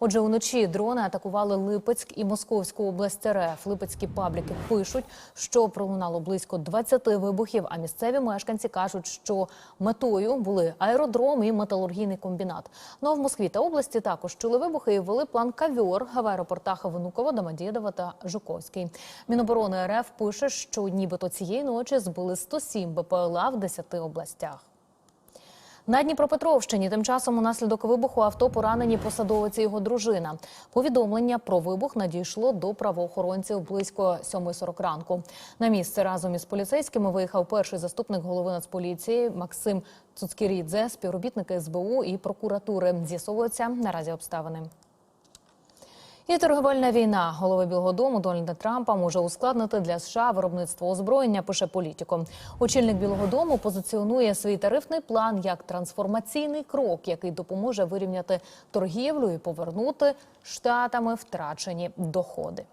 Отже, уночі дрони атакували Липецьк і Московську область РФ. Липецькі пабліки пишуть, що пролунало близько 20 вибухів. А місцеві мешканці кажуть, що метою були аеродром і металургійний комбінат. Ну а в Москві та області також чули вибухи і ввели план кавьор в аеропортах Внуково, Домодєдова та Жуковський. Міноборони РФ пише, що нібито цієї ночі збили 107 БПЛА в 10 областях. На Дніпропетровщині тим часом унаслідок вибуху авто поранені посадовець і його дружина. Повідомлення про вибух надійшло до правоохоронців близько 7.40 ранку. На місце разом із поліцейськими виїхав перший заступник голови Нацполіції Максим Цуцкірідзе, співробітники СБУ і прокуратури. З'ясовуються наразі обставини. І торговельна війна голови Білого Дому Дональда Трампа може ускладнити для США виробництво озброєння. Пише політико. Очільник Білого Дому позиціонує свій тарифний план як трансформаційний крок, який допоможе вирівняти торгівлю і повернути штатами втрачені доходи.